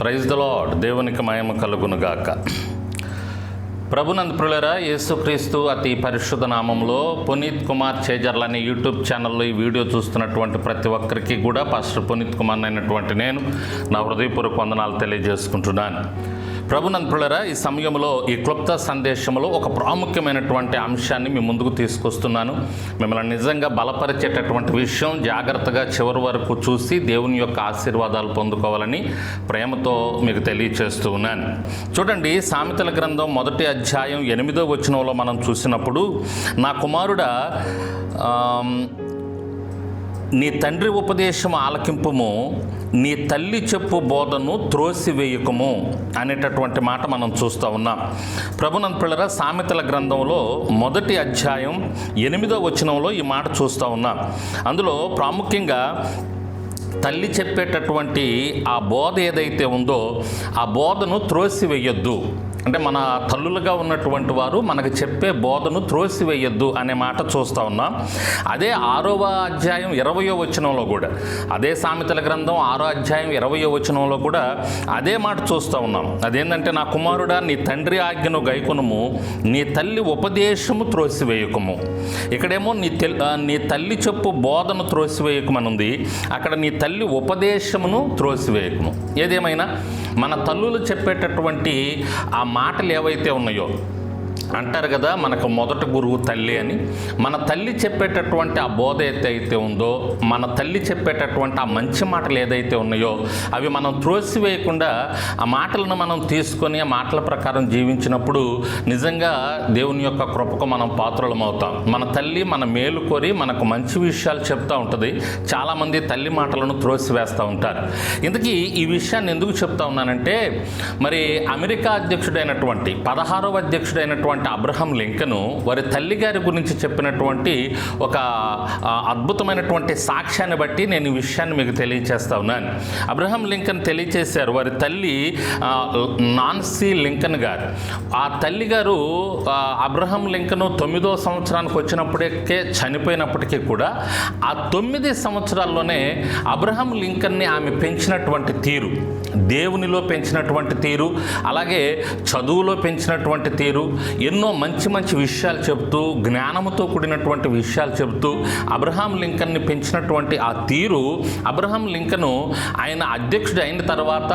Praise the lord దేవునికి మహిమ కలుగును గాక. ప్రభునంద్ ప్రులరా యేసుక్రీస్తు అతి పరిశుద్ధ నామంలో పునీత్ కుమార్ చేజర్ల అనే యూట్యూబ్ ఛానల్లో ఈ వీడియో చూస్తున్నటువంటి ప్రతి ఒక్కరికి కూడా పాస్టర్ పునీత్ కుమార్ అయినటువంటి నేను నా హృదయపూర్వక వందనాలు తెలియజేసుకుంటున్నాను. ప్రభునందుప్రులరా ఈ సమయంలో ఈ క్లుప్త సందేశంలో ఒక ప్రాముఖ్యమైనటువంటి అంశాన్ని మీ ముందుకు తీసుకొస్తున్నాను. మిమ్మల్ని నిజంగా బలపరిచేటటువంటి విషయం జాగ్రత్తగా చివరి వరకు చూసి దేవుని యొక్క ఆశీర్వాదాలు పొందుకోవాలని ప్రేమతో మీకు తెలియచేస్తూ ఉన్నాను. చూడండి సామెతల గ్రంథం మొదటి అధ్యాయం ఎనిమిదో వచనంలో మనం చూసినప్పుడు నా కుమారుడా నీ తండ్రి ఉపదేశం ఆలకింపము నీ తల్లి చెప్పు బోధను త్రోసివేయకము అనేటటువంటి మాట మనం చూస్తూ ఉన్నాం. ప్రభునంద పిల్లర సామెతల గ్రంథంలో మొదటి అధ్యాయం ఎనిమిదో వచనంలో ఈ మాట చూస్తూ ఉన్నాం. అందులో ప్రాముఖ్యంగా తల్లి చెప్పేటటువంటి ఆ బోధ ఏదైతే ఉందో ఆ బోధను త్రోసివేయొద్దు. అంటే మన తల్లులుగా ఉన్నటువంటి వారు మనకు చెప్పే బోధను త్రోసివేయొద్దు అనే మాట చూస్తూ ఉన్నాం. అదే ఆరవ అధ్యాయం ఇరవయో వచనంలో కూడా అదే సామెతల గ్రంథం ఆరో అధ్యాయం ఇరవయో వచనంలో కూడా అదే మాట చూస్తూ ఉన్నాం. అదేంటంటే నా కుమారుడా నీ తండ్రి ఆజ్ఞను గైకునము నీ తల్లి ఉపదేశము త్రోసివేయకము. ఇక్కడేమో నీ తెల్ నీ తల్లి చెప్పు బోధను త్రోసివేయకమనుంది. అక్కడ నీ తల్లి ఉపదేశమును త్రోసివేయకము. ఏదేమైనా మన తల్లులు చెప్పేటటువంటి ఆ మాటలు ఏవైతే ఉన్నాయో అంటారు కదా మనకు మొదటి గురువు తల్లి అని. మన తల్లి చెప్పేటటువంటి ఆ బోధ ఏదైతే ఉందో మన తల్లి చెప్పేటటువంటి ఆ మంచి మాటలు ఏదైతే ఉన్నాయో అవి మనం త్రోసివేయకుండా ఆ మాటలను మనం తీసుకొని ఆ మాటల ప్రకారం జీవించినప్పుడు నిజంగా దేవుని యొక్క కృపకు మనం పాత్రలం అవుతాం. మన తల్లి మన మేలు కోరి మనకు మంచి విషయాలు చెప్తూ ఉంటుంది. చాలామంది తల్లి మాటలను త్రోసివేస్తూ ఉంటారు. ఇందుకీ ఈ విషయాన్ని ఎందుకు చెప్తా ఉన్నానంటే మరి అమెరికా అధ్యక్షుడైనటువంటి పదహారవ అధ్యక్షుడైనటువంటి అబ్రహం లింకను వారి తల్లి గారి గురించి చెప్పినటువంటి ఒక అద్భుతమైనటువంటి సాక్ష్యాన్ని బట్టి నేను ఈ విషయాన్ని మీకు తెలియచేస్తా ఉన్నాను. అబ్రహం లింకన్ తెలియచేశారు. వారి తల్లి నాన్సీ లింకన్ గారు. ఆ తల్లి గారు అబ్రహం లింకన్ తొమ్మిదో సంవత్సరానికి వచ్చినప్పటికే చనిపోయినప్పటికీ కూడా ఆ తొమ్మిది సంవత్సరాల్లోనే అబ్రహం లింకన్ని ఆమె పెంచినటువంటి తీరు దేవునిలో పెంచినటువంటి తీరు అలాగే చదువులో పెంచినటువంటి తీరు ఎన్నో మంచి మంచి విషయాలు చెబుతూ జ్ఞానముతో కూడినటువంటి విషయాలు చెబుతూ అబ్రహాం లింకన్ని పెంచినటువంటి ఆ తీరు అబ్రహాం లింకను ఆయన అధ్యక్షుడు అయిన తర్వాత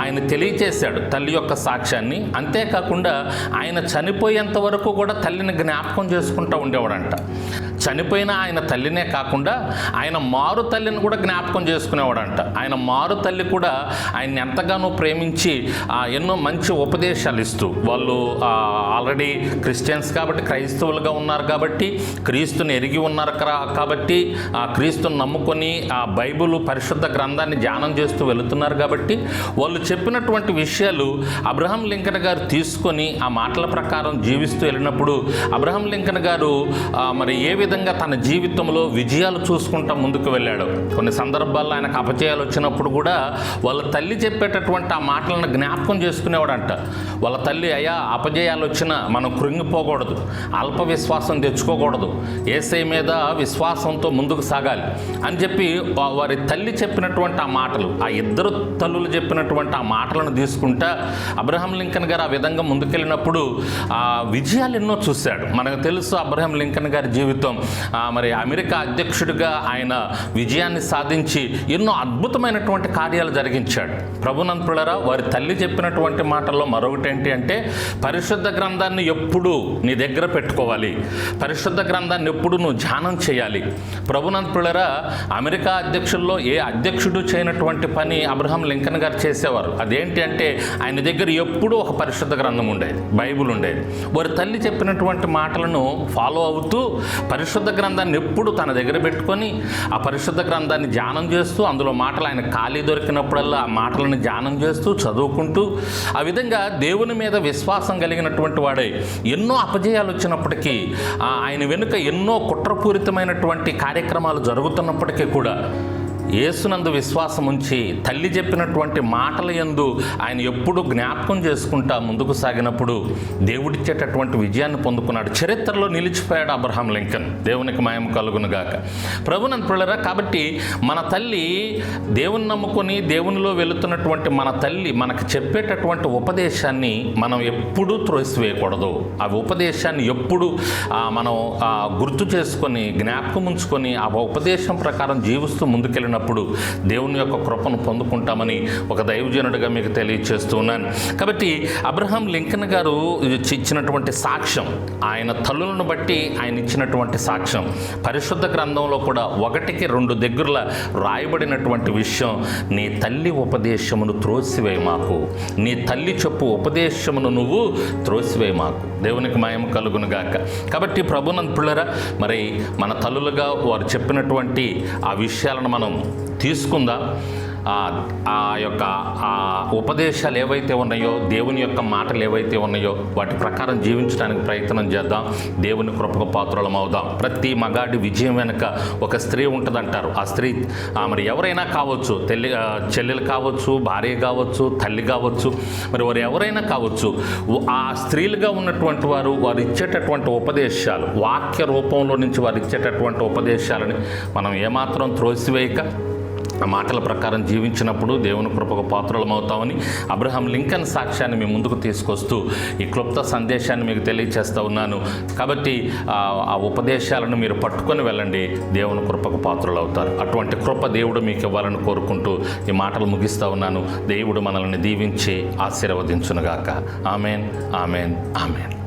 ఆయన తెలియచేశాడు తల్లి యొక్క సాక్ష్యాన్ని. అంతేకాకుండా ఆయన చనిపోయేంత వరకు కూడా తల్లిని జ్ఞాపకం చేసుకుంటూ ఉండేవాడంట. చనిపోయిన ఆయన తల్లినే కాకుండా ఆయన మారు తల్లిని కూడా జ్ఞాపకం చేసుకునేవాడంట. ఆయన మారు తల్లి కూడా ఆయన్ని ఎంతగానో ప్రేమించి ఎన్నో మంచి ఉపదేశాలు ఇస్తూ వాళ్ళు ఆ, ఆల్రెడీ క్రిస్టియన్స్ కాబట్టి క్రైస్తవులుగా ఉన్నారు కాబట్టి క్రీస్తుని ఎరిగి ఉన్నారు కరా- కాబట్టి ఆ క్రీస్తుని నమ్ముకొని ఆ బైబిల్ పరిశుద్ధ గ్రంథాన్ని ధ్యానం చేస్తూ వెళుతున్నారు కాబట్టి వాళ్ళు చెప్పినటువంటి విషయాలు అబ్రహం లింకన్ గారు తీసుకొని ఆ మాటల ప్రకారం జీవిస్తూ వెళ్ళినప్పుడు అబ్రహం లింకన్ గారు మరి ఏ విధంగా తన జీవితంలో విజయాలు చూసుకుంటా ముందుకు వెళ్ళాడు? కొన్ని సందర్భాల్లో ఆయనకు అపజయాలు వచ్చినప్పుడు కూడా వాళ్ళ తల్లి చెప్పేటటువంటి ఆ మాటలను జ్ఞాపకం చేసుకునేవాడంట. వాళ్ళ తల్లి అయ్యా అపజయాలు వచ్చినా మనం కృంగిపోకూడదు. అల్ప విశ్వాసం తెచ్చుకోకూడదు. ఏసై మీద విశ్వాసంతో ముందుకు సాగాలి. అని చెప్పి వారి తల్లి చెప్పినటువంటి ఆ మాటలు ఆ ఇద్దరు తల్లులు చెప్పినటువంటి ఆ మాటలను తీసుకుంటా అబ్రహం లింకన్ గారు ఆ విధంగా ముందుకెళ్ళినప్పుడు ఆ విజయాలు ఎన్నో చూశాడు. మనకు తెలుసు అబ్రహం లింకన్ గారి జీవితం. మరి అమెరికా అధ్యక్షుడిగా ఆయన విజయాన్ని సాధించి ఎన్నో అద్భుతమైనటువంటి కార్యాలు జరిగించాడు. ప్రభునంతులరా వారి తల్లి చెప్పినటువంటి మాటల్లో మరొకటి ఏంటి అంటే పరిశుద్ధ గ్రంథాన్ని ఎప్పుడు నీ దగ్గర పెట్టుకోవాలి. పరిశుద్ధ గ్రంథాన్ని ఎప్పుడు నువ్వు ధ్యానం చేయాలి. ప్రభునంతులరా అమెరికా అధ్యక్షుల్లో ఏ అధ్యక్షుడు చేయనటువంటి పని అబ్రహం లింకన్ గారు చేసేవారు. అదేంటి అంటే ఆయన దగ్గర ఎప్పుడూ ఒక పరిశుద్ధ గ్రంథం ఉండేది బైబిల్ ఉండేది. వారి తల్లి చెప్పినటువంటి మాటలను ఫాలో అవుతూ పరిశుద్ధ గ్రంథాన్ని ఎప్పుడు తన దగ్గర పెట్టుకొని ఆ పరిశుద్ధ గ్రంథాన్ని ధ్యానం చేస్తూ అందులో మాటలు ఆయన ఖాళీ దొరికినప్పుడల్లా ఆ మాటలను ధ్యానం చేస్తూ చదువుకుంటూ ఆ విధంగా దేవుని మీద విశ్వాసం కలిగిన కలిగినటువంటి వాడే. ఎన్నో అపజయాలు వచ్చినప్పటికీ ఆయన వెనుక ఎన్నో కుట్రపూరితమైనటువంటి కార్యక్రమాలు జరుగుతున్నప్పటికీ కూడా యేసునందు విశ్వాసం ఉంచి తల్లి చెప్పినటువంటి మాటల యందు ఆయన ఎప్పుడు జ్ఞాపకం చేసుకుంటా ముందుకు సాగినప్పుడు దేవుడిచ్చేటటువంటి విజయాన్ని పొందుకున్నాడు. చరిత్రలో నిలిచిపోయాడు అబ్రహాం లింకన్. దేవునికి మాయం కలుగునుగాక ప్రభునంత పిల్లరా కాబట్టి మన తల్లి దేవుని నమ్ముకొని దేవునిలో వెళుతున్నటువంటి మన తల్లి మనకు చెప్పేటటువంటి ఉపదేశాన్ని మనం ఎప్పుడూ త్రోసివేయకూడదు. ఆ ఉపదేశాన్ని ఎప్పుడు మనం గుర్తు చేసుకొని జ్ఞాపకం ఉంచుకొని ఆ ఉపదేశం ప్రకారం జీవిస్తూ ఉన్నప్పుడు దేవుని యొక్క కృపను పొందుకుంటామని ఒక దైవజనుడిగా మీకు తెలియచేస్తున్నాను కాబట్టి అబ్రహాం లింకన్ గారు ఇచ్చినటువంటి సాక్ష్యం ఆయన తల్లులను బట్టి ఆయన ఇచ్చినటువంటి సాక్ష్యం పరిశుద్ధ గ్రంథంలో కూడా ఒకటికి రెండు దగ్గరల రాయబడినటువంటి విషయం నీ తల్లి ఉపదేశమును త్రోసివే మాకు. నీ తల్లి చెప్పు ఉపదేశమును నువ్వు త్రోసివేయ మాకు. దేవునికి మాయం కలుగును గాక. కాబట్టి ప్రభునంతులరా మరి మన తల్లులుగా వారు చెప్పినటువంటి ఆ విషయాలను మనం తీసుకుందాం? ఆ యొక్క ఆ ఉపదేశాలు ఏవైతే ఉన్నాయో దేవుని యొక్క మాటలు ఏవైతే ఉన్నాయో వాటి ప్రకారం జీవించడానికి ప్రయత్నం చేద్దాం. దేవుని కృపకు పాత్రలం అవుదాం. ప్రతి మగాడి విజయం వెనుక ఒక స్త్రీ ఉంటుందంటారు. ఆ స్త్రీ మరి ఎవరైనా కావచ్చు తెల్లి చెల్లెలు కావచ్చు భార్య కావచ్చు తల్లి కావచ్చు మరి వారు ఎవరైనా కావచ్చు ఆ స్త్రీలుగా ఉన్నటువంటి వారు వారు ఇచ్చేటటువంటి ఉపదేశాలు వాక్య రూపంలో నుంచి వారు ఇచ్చేటటువంటి ఉపదేశాలని మనం ఏమాత్రం త్రోసివేయక మాటల ప్రకారం జీవించినప్పుడు దేవుని కృపకు పాత్రలం అవుతామని లింకన్ సాక్ష్యాన్ని మీ ముందుకు తీసుకొస్తూ ఈ క్లుప్త సందేశాన్ని మీకు తెలియచేస్తూ ఉన్నాను. కాబట్టి ఆ ఆ ఉపదేశాలను మీరు పట్టుకొని వెళ్ళండి. దేవుని కృపకు పాత్రలు అవుతారు అటువంటి కృప దేవుడు మీకు ఇవ్వాలని కోరుకుంటూ ఈ మాటలు ముగిస్తూ ఉన్నాను. దేవుడు మనల్ని దీవించి ఆశీర్వదించునుగాక. Amen amen amen.